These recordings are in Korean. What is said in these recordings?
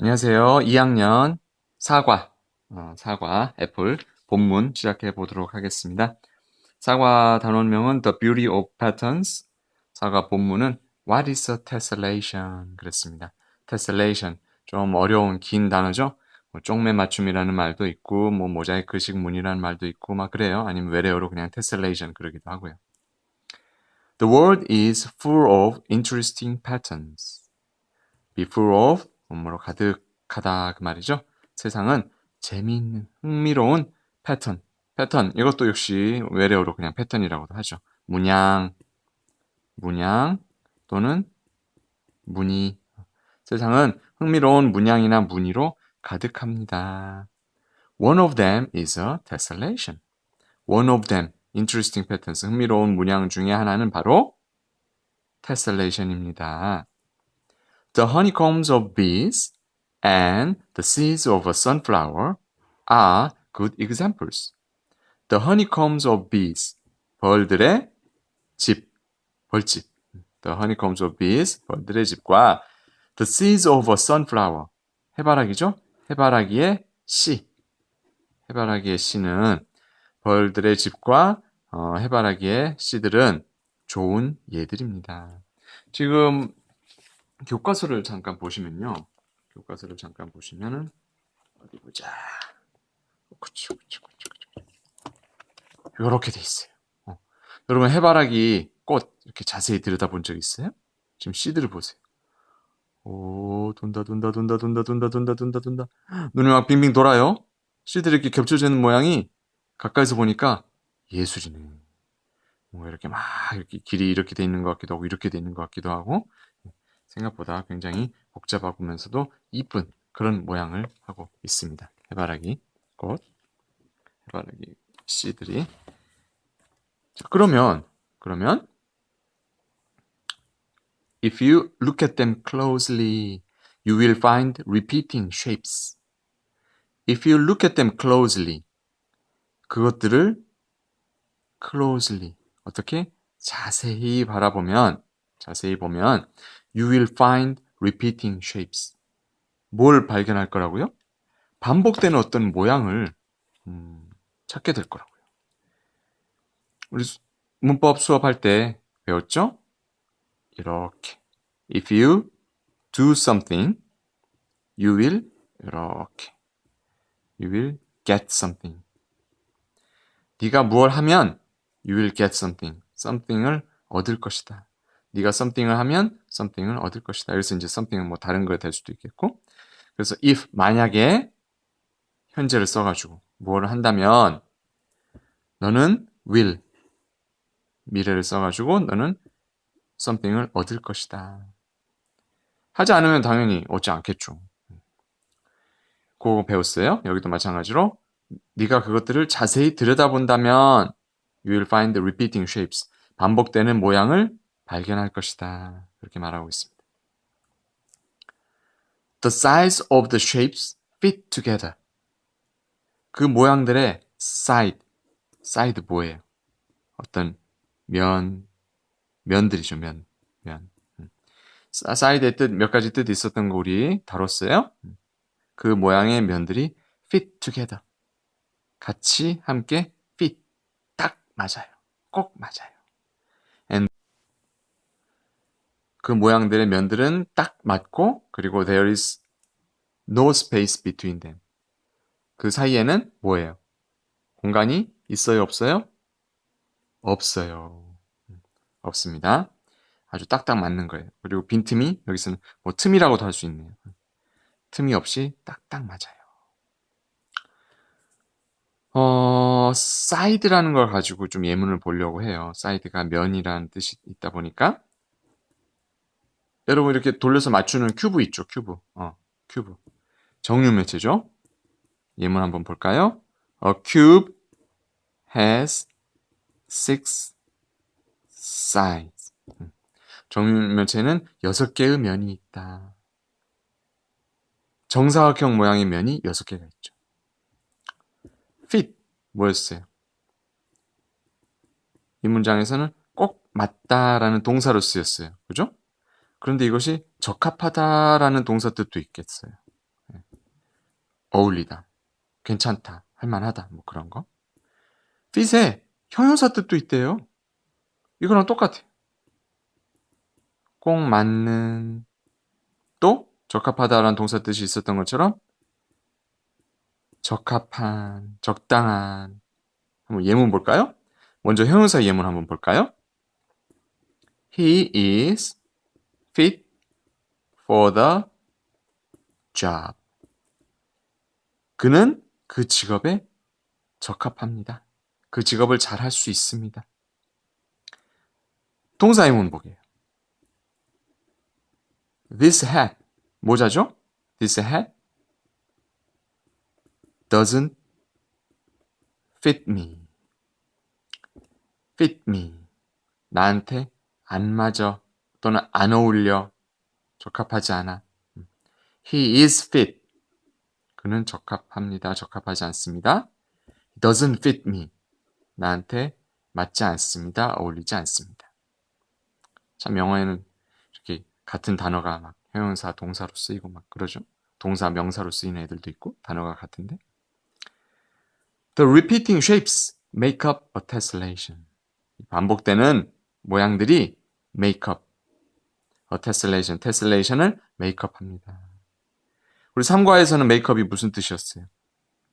안녕하세요. 2학년 사과, 어, 사과, 애플 본문 시작해 보도록 하겠습니다. 사과 단원명은 The Beauty of Patterns. 사과 본문은 What is a tessellation? 그랬습니다. tessellation. 좀 어려운 긴 단어죠. 뭐 쪽매 맞춤이라는 말도 있고, 뭐 모자이크식 문이라는 말도 있고, 막 그래요. 아니면 외래어로 그냥 tessellation 그러기도 하고요. The world is full of interesting patterns. be full of 뭐뭐로 가득하다 그 말이죠. 세상은 재미있는 흥미로운 패턴, 패턴 이것도 역시 외래어로 그냥 패턴이라고도 하죠. 문양, 문양 또는 무늬. 세상은 흥미로운 문양이나 무늬로 가득합니다. One of them is a tessellation. One of them, interesting patterns, 흥미로운 문양 중에 하나는 바로 tessellation입니다. The honeycombs of bees and the seeds of a sunflower are good examples. The honeycombs of bees, 벌들의 집, 벌집. The honeycombs of bees, 벌들의 집과 the seeds of a sunflower, 해바라기죠? 해바라기의 씨. 해바라기의 씨는 벌들의 집과 어, 해바라기의 씨들은 좋은 예들입니다. 지금 교과서를 잠깐 보시면요. 교과서를 잠깐 보시면은 어디 보자. 그쵸, 그쵸, 그쵸, 그쵸. 요렇게 돼 있어요. 어. 여러분 해바라기 꽃 이렇게 자세히 들여다본 적 있어요? 지금 씨들을 보세요. 오, 돈다, 돈다, 돈다, 돈다, 돈다, 돈다, 돈다, 돈다. 눈이 막 빙빙 돌아요. 씨들이 이렇게 겹쳐져 있는 모양이 가까이서 보니까 예술이네. 뭔가 이렇게 막 이렇게 길이 이렇게 돼 있는 것 같기도 하고 이렇게 돼 있는 것 같기도 하고 생각보다 굉장히 복잡하면서도 이쁜 그런 모양을 하고 있습니다. 해바라기 꽃, 해바라기 씨들이. 자, 그러면 그러면 if you look at them closely, you will find repeating shapes. If you look at them closely, 그것들을 closely 어떻게 자세히 바라보면 자세히 보면 you will find repeating shapes. 뭘 발견할 거라고요? 반복되는 어떤 모양을 음, 찾게 될 거라고요. 우리 수- 문법 수업할 때 배웠죠? 이렇게 if you do something, you will 이렇게 you will get something. 네가 무얼 하면 you will get something. something을 얻을 것이다. 네가 something을 하면 something을 얻을 것이다. 그래서 이제 something은 뭐 다른 거될 수도 있겠고. 그래서 if 만약에 현재를 써가지고 무엇을 한다면 너는 will 미래를 써가지고 너는 something을 얻을 것이다. 하지 않으면 당연히 얻지 않겠죠. 그거 배웠어요. 여기도 마찬가지로 네가 그것들을 자세히 들여다본다면 you will find repeating shapes. 반복되는 모양을 발견할 것이다. 그렇게 말하고 있습니다. The size of the shapes fit together. 그 모양들의 side, side 뭐예요? 어떤 면, 면들이죠, 면, 면. 음. 사- 사이드의 뜻, 몇 가지 뜻이 있었던 거 우리 다뤘어요. 음. 그 모양의 면들이 fit together. 같이 함께 fit, 딱 맞아요. 꼭 맞아요. And 그 모양들의 면들은 딱 맞고 그리고 there is no space between them. 그 사이에는 뭐예요? 공간이 있어요, 없어요? 없어요. 음, 없습니다. 아주 딱딱 맞는 거예요. 그리고 빈틈이 여기서는 뭐 틈이라고도 할 수 있네요. 틈이 없이 딱딱 맞아요. 어, 사이드라는 걸 가지고 좀 예문을 보려고 해요. 사이드가 면이라는 뜻이 있다 보니까. 여러분 이렇게 돌려서 맞추는 큐브 있죠, 큐브. 어, 큐브. 정육면체죠. 예문 한번 볼까요? A cube has six sides. 음. 정육면체는 여섯 개의 면이 있다. 정사각형 모양의 면이 여섯 개가 있죠. fit 뭐였어요? 이 문장에서는 꼭 맞다라는 동사로 쓰였어요. 그죠? 그런데 이것이 적합하다라는 동사 뜻도 있겠어요. 어울리다, 괜찮다, 할만하다, 뭐 그런 거. fit에 형용사 뜻도 있대요. 이거랑 똑같아요. 꼭 맞는, 또 적합하다라는 동사 뜻이 있었던 것처럼 적합한, 적당한. 한번 예문 볼까요? 먼저 형용사 예문 한번 볼까요? He is fit for the job. 그는 그 직업에 적합합니다. 그 직업을 잘 할 수 있습니다. 동사 예문 보게요. This hat, 모자죠? This hat doesn't fit me. fit me. 나한테 안 맞아 또는 안 어울려 적합하지 않아. He is fit. 그는 적합합니다. 적합하지 않습니다. Doesn't fit me. 나한테 맞지 않습니다. 어울리지 않습니다. 참 영어에는 이렇게 같은 단어가 막 형용사, 동사로 쓰이고 막 그러죠. 동사, 명사로 쓰이는 애들도 있고 단어가 같은데. The repeating shapes make up a tessellation. 반복되는 모양들이 make up, a tessellation, tessellation을 make up 합니다. 우리 3과에서는 make up이 무슨 뜻이었어요?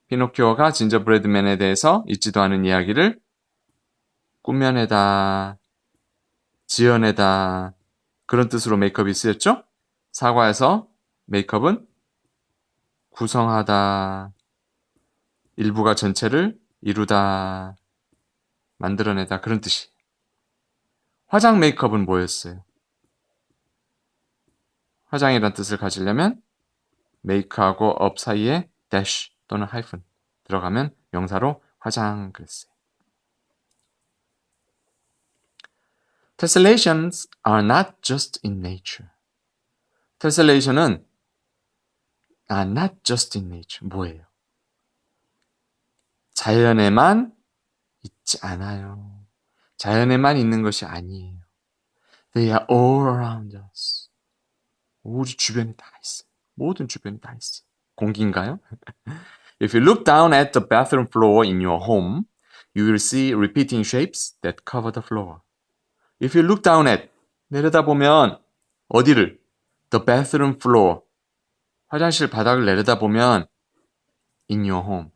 피노키오가 진저브레드맨에 대해서 있지도 않은 이야기를 꾸며내다, 지어내다, 그런 뜻으로 메이크업이 쓰였죠? 사과에서 메이크업은 구성하다, 일부가 전체를 이루다, 만들어내다 그런 뜻이. 화장 메이크업은 뭐였어요? 화장이란 뜻을 가지려면 메이크하고 업 사이에 dash 또는 하이픈 들어가면 명사로 화장 그랬어요. Tessellations are not just in nature. Tessellation은 are not just in nature. 뭐예요? 자연에만 있지 않아요. 자연에만 있는 것이 아니에요. They are all around us. 우리 주변에 다 있어요. 모든 주변에 다 있어요. 공기인가요? If you look down at the bathroom floor in your home, you will see repeating shapes that cover the floor. If you look down at 내려다보면 어디를? The bathroom floor. 화장실 바닥을 내려다보면 in your home.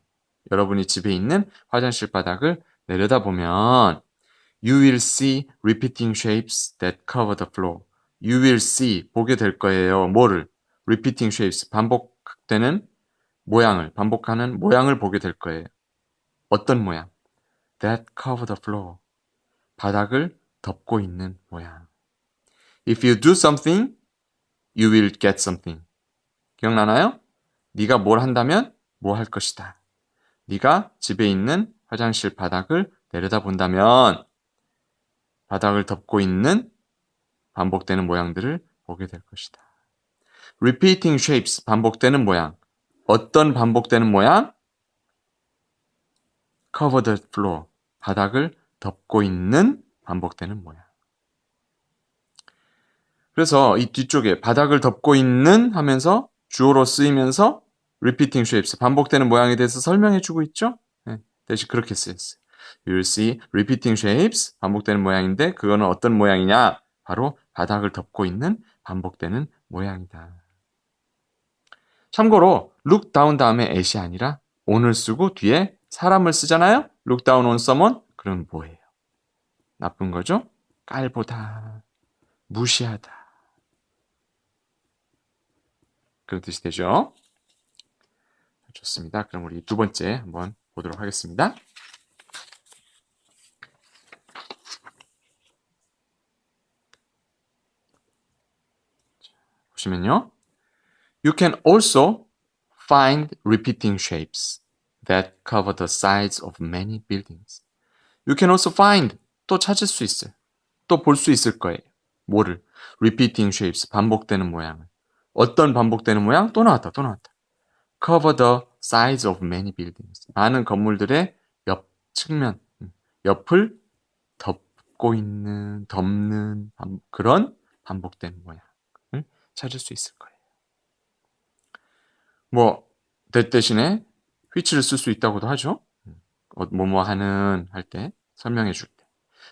여러분이 집에 있는 화장실 바닥을 내려다보면 you will see repeating shapes that cover the floor. You will see 보게 될 거예요. 뭐를? repeating shapes 반복되는 모양을 반복하는 모양을 보게 될 거예요. 어떤 모양? That cover the floor. 바닥을 덮고 있는 모양. If you do something, you will get something. 기억나나요? 네가 뭘 한다면 뭐 할 것이다. 네가 집에 있는 화장실 바닥을 내려다본다면 바닥을 덮고 있는 반복되는 모양들을 보게 될 것이다. Repeating shapes, 반복되는 모양. 어떤 반복되는 모양? Cover the floor, 바닥을 덮고 있는 반복되는 모양. 그래서 이 뒤쪽에 바닥을 덮고 있는 하면서 주어로 쓰이면서 repeating shapes, 반복되는 모양에 대해서 설명해 주고 있죠? 네, 대신 그렇게 쓰였어요. You'll see repeating shapes, 반복되는 모양인데 그거는 어떤 모양이냐? 바로 바닥을 덮고 있는 반복되는 모양이다. 참고로 look down 다음에 at이 아니라 on을 쓰고 뒤에 사람을 쓰잖아요? look down on someone? 그럼 뭐예요? 나쁜 거죠? 깔보다, 무시하다. 그런 뜻이 되죠? 좋습니다. 그럼 우리 두 번째 한번 보도록 하겠습니다. 보시면요. You can also find repeating shapes that cover the sides of many buildings. You can also find 또 찾을 수 있어요. 또 볼 수 있을 거예요. 뭐를? repeating shapes 반복되는 모양을. 어떤 반복되는 모양? 또 나왔다. 또 나왔다. cover the sides of many buildings. 많은 건물들의 옆 측면, 음, 옆을 덮고 있는, 덮는 반- 그런 반복된 모양을 찾을 수 있을 거예요. 뭐 that 대신에 which를 쓸 수 있다고도 하죠. 어, 뭐뭐 하는 할 때 설명해 줄 때.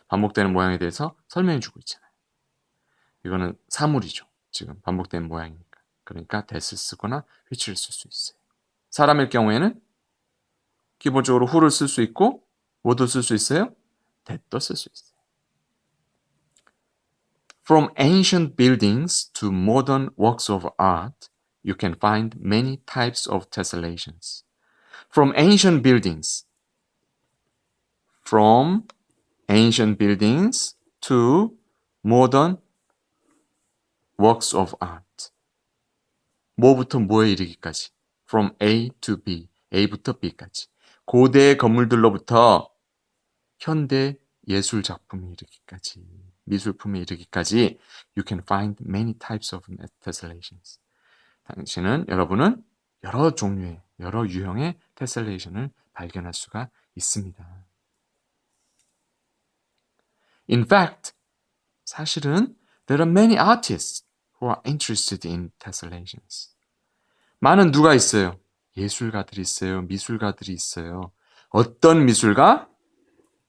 반복되는 모양에 대해서 설명해 주고 있잖아요. 이거는 사물이죠. 지금 반복되는 모양이니까. 그러니까 that을 쓰거나 which를 쓸 수 있어요. 사람일 경우에는 기본적으로 who를 쓸 수 있고 뭐도 쓸 수 있어요? that도 쓸 수 있어요. From ancient buildings to modern works of art, you can find many types of tessellations. From ancient buildings, from ancient buildings to modern works of art. 뭐부터 뭐에 이르기까지. From A to B, A부터 B까지. 고대 건물들로부터 현대 예술 작품에 이르기까지, 미술품에 이르기까지 you can find many types of tessellations. 당신은 여러분은 여러 종류의 여러 유형의 tessellation을 발견할 수가 있습니다. In fact, 사실은 there are many artists who are interested in tessellations. 많은 누가 있어요? 예술가들이 있어요. 미술가들이 있어요. 어떤 미술가?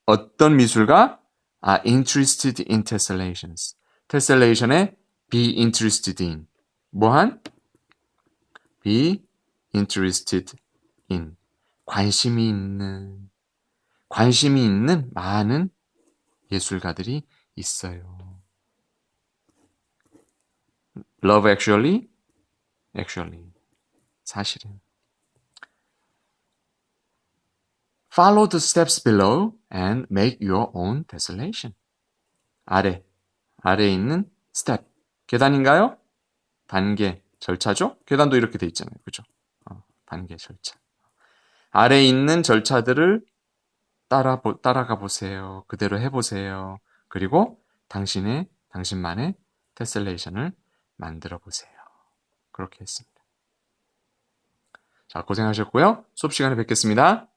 어떤 미술가? Are interested in tessellations. tessellation에 be interested in. 뭐한? be interested in. 관심이 있는, 관심이 있는 많은 예술가들이 있어요. Love actually, actually. 사실은. Follow the steps below and make your own tessellation. 아래, 아래에 있는 step. 계단인가요? 단계, 절차죠? 계단도 이렇게 돼 있잖아요. 그죠? 어, 단계, 절차. 아래에 있는 절차들을 따라, 따라가 보세요. 그대로 해보세요. 그리고 당신의, 당신만의 테슬레이션을 만들어 보세요. 그렇게 했습니다. 자, 고생하셨고요. 수업 시간에 뵙겠습니다.